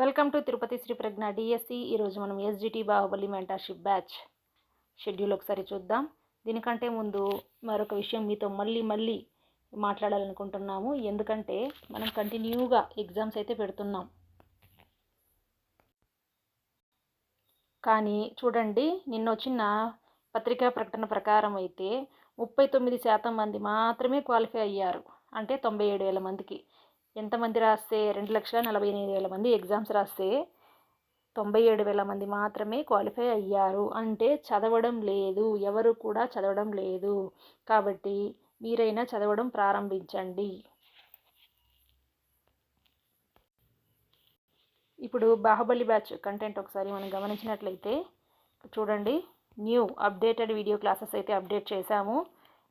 Welcome to Tirupati Sri Pragna DSC ఈరోజు మనం SGT Baahubali mentorship batch schedule ఒకసారి చూద్దాం. దీనికంటే ముందు మరొక విషయం మీతో మళ్ళీ మళ్ళీ మాట్లాడాలనుకుంటున్నాము. ఎందుకంటే మనం కంటిన్యూగా ఎగ్జామ్స్ అయితే పెడుతున్నాం. కానీ చూడండి నిన్న వచ్చిన పత్రికా ప్రకటన ప్రకారం అయితే ముప్పై తొమ్మిది శాతం మంది మాత్రమే క్వాలిఫై అయ్యారు. అంటే తొంభై ఏడు వేల మందికి. ఎంతమంది రాస్తే రెండు లక్షల నలభై ఎనిమిది వేల మంది ఎగ్జామ్స్ రాస్తే తొంభై ఏడు వేల మంది మాత్రమే క్వాలిఫై అయ్యారు. అంటే చదవడం లేదు. ఎవరు కూడా చదవడం లేదు. కాబట్టి మీరైనా చదవడం ప్రారంభించండి. ఇప్పుడు బాహుబలి బ్యాచ్ కంటెంట్ ఒకసారి మనం గమనించినట్లయితే చూడండి. న్యూ అప్డేటెడ్ వీడియో క్లాసెస్ అయితే అప్డేట్ చేశాము.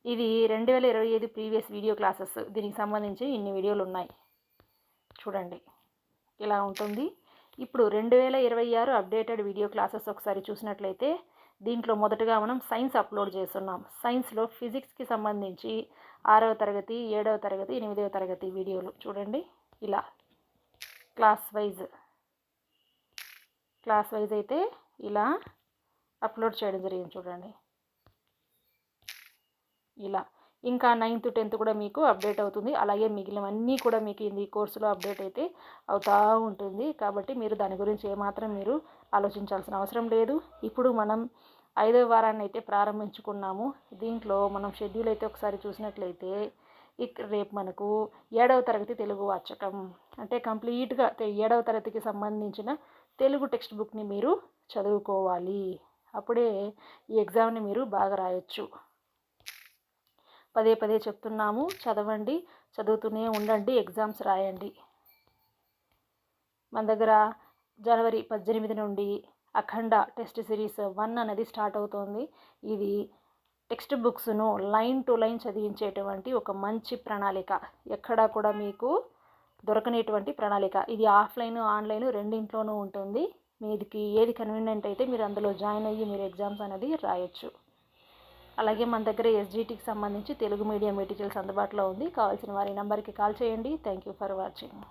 ఇది రెండు వేల ఇరవై ఐదు ప్రీవియస్ వీడియో క్లాసెస్. దీనికి సంబంధించి ఇన్ని వీడియోలు ఉన్నాయి. చూడండి. ఇలా ఉంటుంది. ఇప్పుడు రెండు వేల ఇరవై ఆరు అప్డేటెడ్ వీడియో క్లాసెస్ ఒకసారి చూసినట్లయితే దీంట్లో మొదటగా మనం సైన్స్ అప్లోడ్ చేస్తున్నాం. సైన్స్లో ఫిజిక్స్కి సంబంధించి ఆరవ తరగతి ఏడవ తరగతి ఎనిమిదవ తరగతి వీడియోలు చూడండి. ఇలా క్లాస్ వైజ్ క్లాస్ వైజ్ అయితే ఇలా అప్లోడ్ చేయడం జరిగింది చూడండి. ఇలా ఇంకా నైన్త్ టెన్త్ కూడా మీకు అప్డేట్ అవుతుంది. అలాగే మిగిలినవన్నీ కూడా మీకు ఈ కోర్సులో అప్డేట్ అయితే అవుతూ ఉంటుంది. కాబట్టి మీరు దాని గురించి ఏమాత్రం మీరు ఆలోచించాల్సిన అవసరం లేదు. ఇప్పుడు మనం ఐదవ వారాన్ని అయితే ప్రారంభించుకున్నాము. దీంట్లో మనం షెడ్యూల్ అయితే ఒకసారి చూసినట్లయితే ఇక రేపు మనకు ఏడవ తరగతి తెలుగు వాచకం. అంటే కంప్లీట్గా ఏడవ తరగతికి సంబంధించిన తెలుగు టెక్స్ట్ బుక్ని మీరు చదువుకోవాలి. అప్పుడే ఈ ఎగ్జామ్ని మీరు బాగా రాయొచ్చు. పదే పదే చెప్తున్నాము. చదవండి చదువుతూనే ఉండండి ఎగ్జామ్స్ రాయండి. మన దగ్గర జనవరి పద్దెనిమిది నుండి అఖండ టెస్ట్ సిరీస్ వన్ అనేది స్టార్ట్ అవుతోంది. ఇది టెక్స్ట్ బుక్స్ను లైన్ టు లైన్ చదివించేటువంటి ఒక మంచి ప్రణాళిక. ఎక్కడా కూడా మీకు దొరకనేటువంటి ప్రణాళిక. ఇది ఆఫ్లైన్ ఆన్లైన్ రెండింట్లోనూ ఉంటుంది. మీదికి ఏది కన్వీనియంట్ అయితే మీరు అందులో జాయిన్ అయ్యి మీరు ఎగ్జామ్స్ అనేది రాయొచ్చు. అలాగే మన దగ్గర ఎస్జిటికి సంబంధించి తెలుగు మీడియం మెటీరియల్స్ అందుబాటులో ఉంది. కావాల్సిన వారి నెంబర్కి కాల్ చేయండి. Thank you for watching